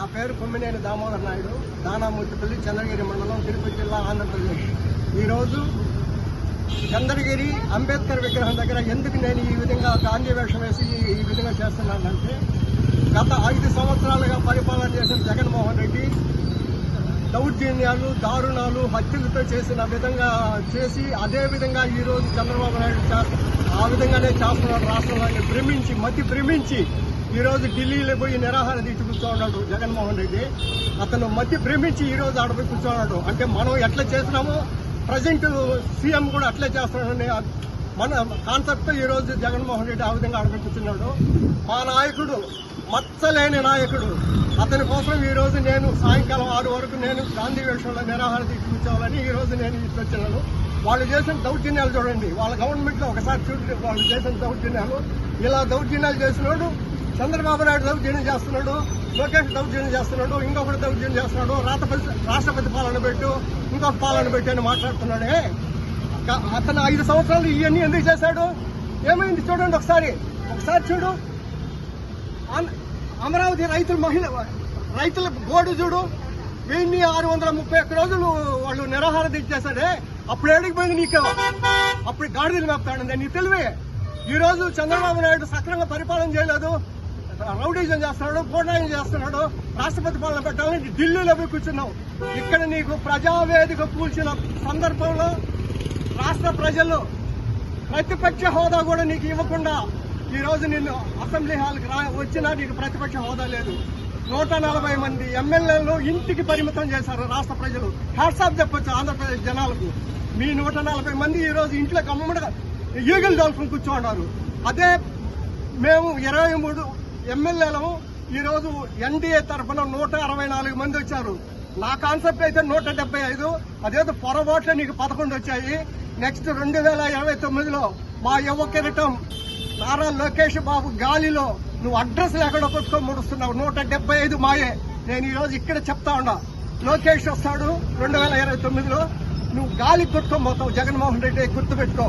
నా పేరు కొమ్మినేని దామోదర్ నాయుడు దానామూర్తిపల్లి చంద్రగిరి మండలం తిరుపతి జిల్లా ఆంధ్రప్రదేశ్. ఈరోజు చంద్రగిరి అంబేద్కర్ విగ్రహం దగ్గర ఎందుకు నేను ఈ విధంగా గాంధీ వేషం వేసి ఈ విధంగా చేస్తున్నానంటే గత ఐదు సంవత్సరాలుగా పరిపాలన చేసిన జగన్మోహన్ రెడ్డి దౌర్జన్యాలు దారుణాలు హత్యలతో చేసిన విధంగా చేసి అదే విధంగా ఈరోజు చంద్రబాబు నాయుడు ఆ విధంగానే చేస్తున్నారు రాష్ట్రంలో భ్రమించి మతి భ్రమించి ఈరోజు ఢిల్లీలో పోయి నిరాహార దీక్ష కూర్చోన్నాడు జగన్మోహన్ రెడ్డి. అతను మధ్య భ్రమించి ఈరోజు రోజు ఆడపోయి కూర్చోన్నాడు. అంటే మనం ఎట్లా చేసినామో ప్రజెంట్ సీఎం కూడా అట్లే చేస్తున్నాడని మన కాన్సెప్ట్ ఈరోజు జగన్మోహన్ రెడ్డి ఆ విధంగా ఆడపోయి కూర్చున్నాడు. మా నాయకుడు మచ్చలేని నాయకుడు. అతని కోసం ఈరోజు నేను సాయంకాలం ఆరు వరకు నేను గాంధీ వేషంలో నిరాహార దీక్ష కూర్చోవాలని ఈరోజు నేను ఇచ్చొచ్చినాను వాళ్ళు చేసిన దౌర్జన్యాలు చూడండి. వాళ్ళ గవర్నమెంట్లో ఒకసారి చూడండి వాళ్ళు చేసిన దౌర్జన్యాలు. ఇలా దౌర్జన్యాలు చేసినాడు చంద్రబాబు నాయుడు దౌర్జన్యం చేస్తున్నాడు లోకేష్ దౌర్జన్యం చేస్తున్నాడు ఇంకొకటి దౌర్జన్యం చేస్తున్నాడు రాష్ట్రపతి రాష్ట్రపతి పాలన పెట్టు ఇంకొక పాలన పెట్టు అని మాట్లాడుతున్నాడే. అతను ఐదు సంవత్సరాలు ఇవన్నీ ఎందుకు చేశాడు? ఏమైంది చూడండి ఒకసారి. ఒకసారి చూడు. అమరావతి రైతుల మహిళ రైతుల బోర్డు చూడు. వెయ్యి ఆరు వందల ముప్పై ఒక్క రోజులు వాళ్ళు నిరాహార దీక్ష అప్పుడు ఏడికి పోయింది నీకు? అప్పుడు గాడిదలు మేపుతాడు నీ తెలివే? ఈ రోజు చంద్రబాబు నాయుడు సక్రంగా పరిపాలన చేయలేదు. రౌడీజం చేస్తున్నాడు గోడాయం చేస్తున్నాడు. రాష్ట్రపతి పాలన పెట్టాలని ఢిల్లీలో పోయి కూర్చున్నావు. ఇక్కడ నీకు ప్రజావేదిక కూల్చిన సందర్భంలో రాష్ట్ర ప్రజలు ప్రతిపక్ష హోదా కూడా నీకు ఇవ్వకుండా ఈరోజు నిన్ను అసెంబ్లీ హాల్కి రా వచ్చినా నీకు ప్రతిపక్ష హోదా లేదు. నూట నలభై మంది ఎమ్మెల్యేలు ఇంటికి పరిమితం చేశారు రాష్ట్ర ప్రజలు. హ్యాట్సాప్ చెప్పొచ్చు ఆంధ్రప్రదేశ్ జనాలకు. మీ నూట నలభై మంది ఈరోజు ఇంట్లో కమ్మముడుగా ఈగలు దాల్చుకుని కూర్చోన్నారు. అదే మేము ఇరవై మూడు ఎమ్మెల్యేలము ఈరోజు ఎన్డీఏ తరఫున నూట అరవై నాలుగు మంది వచ్చారు. నా కాన్సెప్ట్ అయితే నూట డెబ్బై ఐదు. అదేదో పొరపాట్లు నీకు పదకొండు వచ్చాయి. నెక్స్ట్ రెండు వేల ఇరవై తొమ్మిదిలో మా యువ కిరీటం నారా లోకేష్ బాబు గాలిలో నువ్వు అడ్రస్ లేకుండా కొట్టుకొని ముడుస్తున్నావు. నూట డెబ్బై ఐదు మాయే. నేను ఈరోజు ఇక్కడ చెప్తా ఉన్నా. లోకేష్ వస్తాడు రెండు వేల ఇరవై తొమ్మిదిలో. నువ్వు గాలి కొట్టుకొని పోతావు. జగన్మోహన్ రెడ్డి గుర్తుపెట్టుకో.